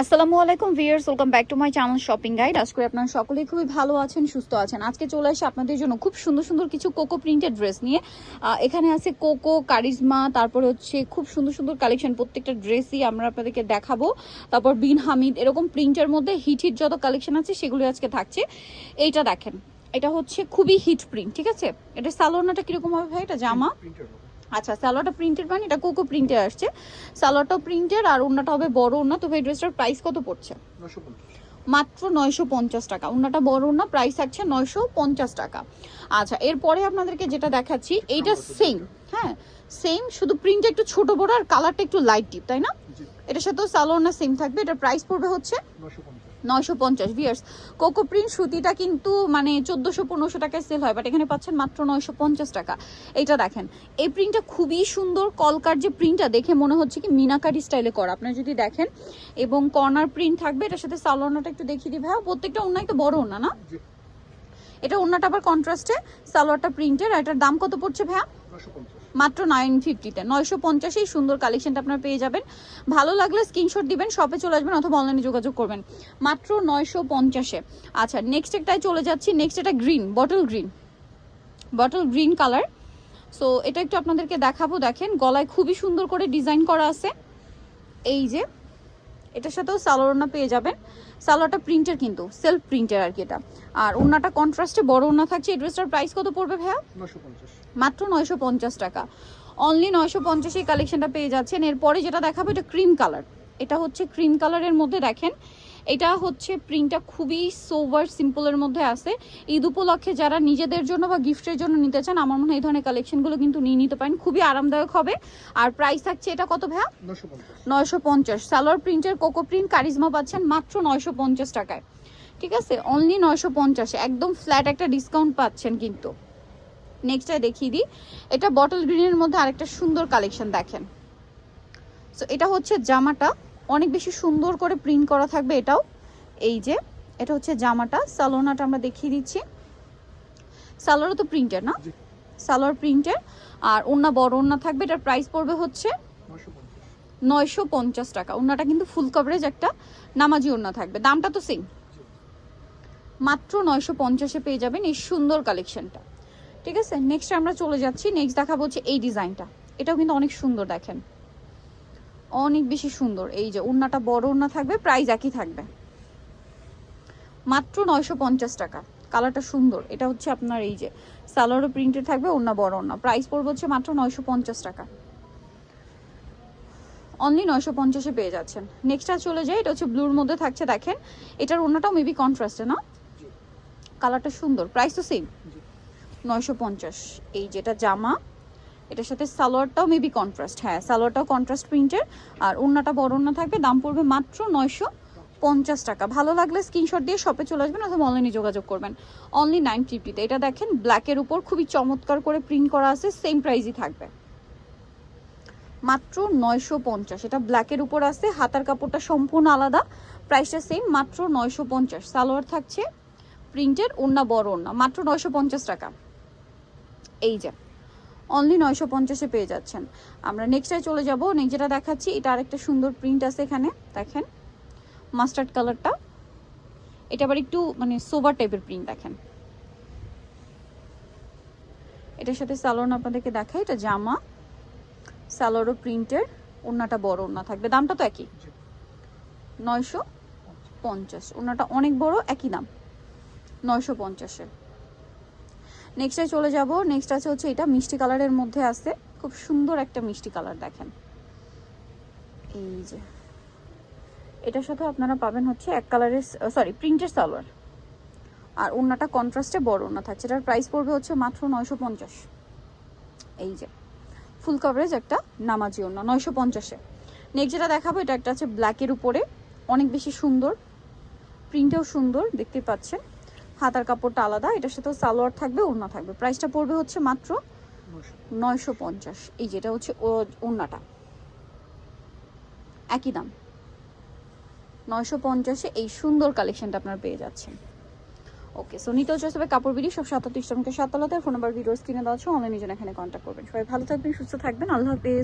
আসসালামু আলাইকুম viewers welcome back to my channel shopping guide. আজকে আপনারা সকলেই খুবই ভালো আছেন সুস্থ আছেন। আজকে চলে আসে আপনাদের জন্য খুব সুন্দর সুন্দর কিছু কোকো প্রিন্টেড ড্রেস নিয়ে। এখানে আছে কোকো কারিজমা তারপর হচ্ছে খুব সুন্দর সুন্দর কালেকশন প্রত্যেকটা ড্রেসই আমরা আপনাদেরকে দেখাবো। তারপর বিন হামিদ এরকম প্রিন্টের মধ্যে হিট হিট যত কালেকশন আছে সেগুলো আজকে থাকছে। এইটা দেখেন এটা হচ্ছে খুবই হিট প্রিন্ট ঠিক আছে? এটা সালোনাটা কীরকম হবে ভাই? এটা জামা? আচ্ছা সালোয়ারটা প্রিন্টেড মানে এটা কোকো প্রিন্টে আসছে। সালোয়ারটাও প্রিন্টেড আর ওনাটা হবে বড় ওনা তো এই ড্রেসটার প্রাইস কত পড়ছে? মাত্র নয়শো পঞ্চাশ টাকা। ওনাটা বড় ওনা প্রাইস থাকছে নয়শো পঞ্চাশ টাকা। আচ্ছা এরপরে আপনাদেরকে যেটা দেখাচ্ছি এইটা সেম হ্যাঁ সেম শুধু প্রিন্ট একটু ছোট বড় আর কালারটা একটু লাইট ডিপ তাই না? এটার সাথেও সালোয়ার না সেম থাকবে এটার প্রাইস পড়বে হচ্ছে নয়শো পঞ্চাশ। ভিয়ার্স কোকো প্রিন্ট সুতিটা কিন্তু মানে চোদ্দোশো পনেরোশো টাকায় সেল হয় বাট এখানে পাচ্ছেন মাত্র নয়শো পঞ্চাশ টাকা। এইটা দেখেন এই প্রিন্টটা খুবই সুন্দর কলকার যে প্রিন্টটা দেখে মনে হচ্ছে কি মিনাকারি স্টাইলে করা। আপনারা যদি দেখেন এবং কর্নার প্রিন্ট থাকবে এটার সাথে সালোয়ারটা একটু দেখিয়ে দিই ভাইয়া। প্রত্যেকটা ওনা একটু বড় ওনা না? এটা ওনাটা আবার কন্ট্রাস্টে সালোয়ারটা প্রিন্টের আর এটার দাম কত পড়ছে ভাইয়া? মাত্র নাইন ফিফটিতে নয়শো পঞ্চাশেই সুন্দর কালেকশনটা আপনারা পেয়ে যাবেন। ভালো লাগলে স্ক্রিনশট দিবেন শপে চলে আসবেন অথবা অনলাইনে যোগাযোগ করবেন। মাত্র নয়শো পঞ্চাশে। আচ্ছা নেক্সট একটাই চলে যাচ্ছি। নেক্সট এটা green bottle green bottle green colour so এটা একটু আপনাদেরকে দেখাবো। দেখেন, গলায় খুবই সুন্দর করে ডিজাইন করা আছে। এই যে এটার সাথেও সালোয়ার সালোয়ারনা পেয়ে যাবেন। সালোয়ারটা প্রিন্টের কিন্তু সেলফ প্রিন্টের আর কি এটা। আর ওনাটা কন্ট্রাস্টে বড় ওনা থাকছে। এই ড্রেসটার প্রাইস কত পড়বে ভাইয়া? মাত্র নয়শো পঞ্চাশ টাকা। অনলি নয়শো পঞ্চাশ এই কালেকশনটা পেয়ে যাচ্ছেন। এরপরে যেটা দেখাবো এটা ক্রিম কালার এটা হচ্ছে ক্রিম কালারের মধ্যে দেখেন এটা হচ্ছে প্রিন্টটা খুবই সোভার সিম্পলের মধ্যে আছে। ঈদ উপলক্ষে যারা নিজেদের জন্য বা গিফটের জন্য নিতে চান আমার মনে হয় এই ধরনের কালেকশনগুলো কিন্তু নিয়ে নিতে পারেন। খুবই আরামদায়ক হবে। আর প্রাইস থাকছে এটা কত ভাইয়া? নয়শো পঞ্চাশ। সালোয়ার প্রিন্টের কোকো প্রিন্ট কারিজমা পাচ্ছেন মাত্র নয়শো পঞ্চাশ টাকায়। ঠিক আছে? অনলি নয়শো পঞ্চাশে। একদম ফ্ল্যাট একটা ডিসকাউন্ট পাচ্ছেন কিন্তু। নেক্সটটা দেখিয়ে দিই। এটা বটল গ্রিনের মধ্যে আরেকটা সুন্দর কালেকশন দেখেন। সো এটা হচ্ছে জামাটা। অনেক বেশি সুন্দর করে প্রিন্ট করা থাকবে এটাও। এই যে এটা হচ্ছে জামাটা সালোনাটা আমরা দেখিয়ে দিচ্ছি। সালোয়ারও তো প্রিন্টের না? সালোয়ার প্রিন্টের আর ওন্না বড় ওন্না থাকবে এটার প্রাইস পড়বে হচ্ছে নয়শো পঞ্চাশ টাকা। ওন্নাটা কিন্তু ফুল কভারেজ একটা নামাজি ওন্না থাকবে। দামটা তো সেম মাত্র নয়শো পঞ্চাশে পেয়ে যাবেন এই সুন্দর কালেকশনটা ঠিক আছে? নেক্সট আমরা চলে যাচ্ছি। নেক্সট দেখাবো হচ্ছে এই ডিজাইনটা এটাও কিন্তু অনেক সুন্দর দেখেন। অনেক বেশি সুন্দর। এই যে ওন্নাটা বড় ওন্না থাকবে প্রাইস একই থাকবে। মাত্র নয়শো পঞ্চাশ টাকা। কালারটা সুন্দর। এটা হচ্ছে আপনার এই যে সালোয়ারও প্রিন্টেড থাকবে ওন্না বড় ওন্না প্রাইস পড়বে হচ্ছে মাত্র নয়শো পঞ্চাশ টাকা। অনলি নয়শো পঞ্চাশে পেয়ে যাচ্ছেন। নেক্সট আর চলে যায় এটা হচ্ছে ব্লুর মধ্যে থাকছে দেখেন। এটার ওন্নাটাও মেবি কন্ট্রাস্টে না? কালারটা সুন্দর। প্রাইস তো সেম নয়শো পঞ্চাশ। এই যেটা জামা এটার সাথে সালোয়ারটাও মেবি কন্ট্রাস্ট হ্যাঁ সালোয়ারটাও কন্ট্রাস্ট প্রিন্টের আর ওন্নাটা বড় ওন্না থাকবে, দাম পড়বে মাত্র নয়শো পঞ্চাশ টাকা। ভালো লাগলে স্ক্রিনশট দিয়ে শপে চলে আসবেন অথবা অনলাইনে যোগাযোগ করবেন। অনলি নাইন ফিফটিতে এটা দেখেন ব্ল্যাকের উপর খুবই চমৎকার করে প্রিন্ট করা আছে সেম প্রাইজই থাকবে। মাত্র নয়শো পঞ্চাশ। এটা ব্ল্যাকের উপর আছে, হাতার কাপড়টা সম্পূর্ণ আলাদা। প্রাইসটা সেম মাত্র নয়শো পঞ্চাশ। সালোয়ার থাকছে প্রিন্টের ওন্না বড় ওন্না মাত্র নয়শো পঞ্চাশ টাকা। এই যে। অনলি নয়শো পঞ্চাশে পেয়ে যাচ্ছেন। আমরা নেক্সটে চলে যাব। নেক্সট যেটা দেখাচ্ছি, এটা আরেকটা সুন্দর প্রিন্ট আছে এখানে। দেখেন মাস্টার্ড কালারটা এটা আবার একটু মানে সোবার টাইপের প্রিন্ট দেখেন। এটার সাথে সালোয়ার আপনাদেরকে দেখাই, এটা জামা। সালোয়ারও প্রিন্টের ওন্নাটা বড় ওন্না থাকবে। দামটা তো একই। নয়শো পঞ্চাশ। ওন্নাটা অনেক বড়, একই দাম। নয়শো পঞ্চাশে নেক্সটে চলে যাব। নেক্সট আছে হচ্ছে এটা মিষ্টি কালারের মধ্যে আছে। খুব সুন্দর একটা মিষ্টি কালার দেখেন। এই যে। এটার সাথে আপনারা পাবেন হচ্ছে এক কালারের সরি প্রিন্টের সালোয়ার। আর ওনাটা কন্ট্রাস্টে বড় ওন্না থাকছে। এটার প্রাইস পড়বে হচ্ছে মাত্র নয়শো পঞ্চাশ। এই যে। ফুল কভারেজ একটা নামাজি ওন্না নয়শো পঞ্চাশে নেক্সট যেটা দেখাবো, এটা একটা আছে ব্ল্যাকের উপরে। অনেক বেশি সুন্দর। প্রিন্টেও সুন্দর, দেখতে পাচ্ছেন। হাতার কাপড়টা আলাদা, এটার সাথে সালোয়ার থাকবে, ওড়না থাকবে। প্রাইসটা পড়বে হচ্ছে মাত্র নয়শো পঞ্চাশ। এই যেটা হচ্ছে ওড়নাটা। একই দাম। নয়শো পঞ্চাশে এই সুন্দর কালেকশনটা আপনারা পেয়ে যাচ্ছেন। ওকে সো নিতে হচ্ছে সবাই কাপড় বিড়ি, সব সাতাত্রিশ টাকা সাততলাতে। ফোন নাম্বার ভিডিও স্ক্রিনে দেওয়া আছে। অনলাইনে জন্য এখানে কন্ট্যাক্ট করবেন। সবাই ভালো থাকবেন, সুস্থ থাকবেন। আল্লাহ হাফেজ।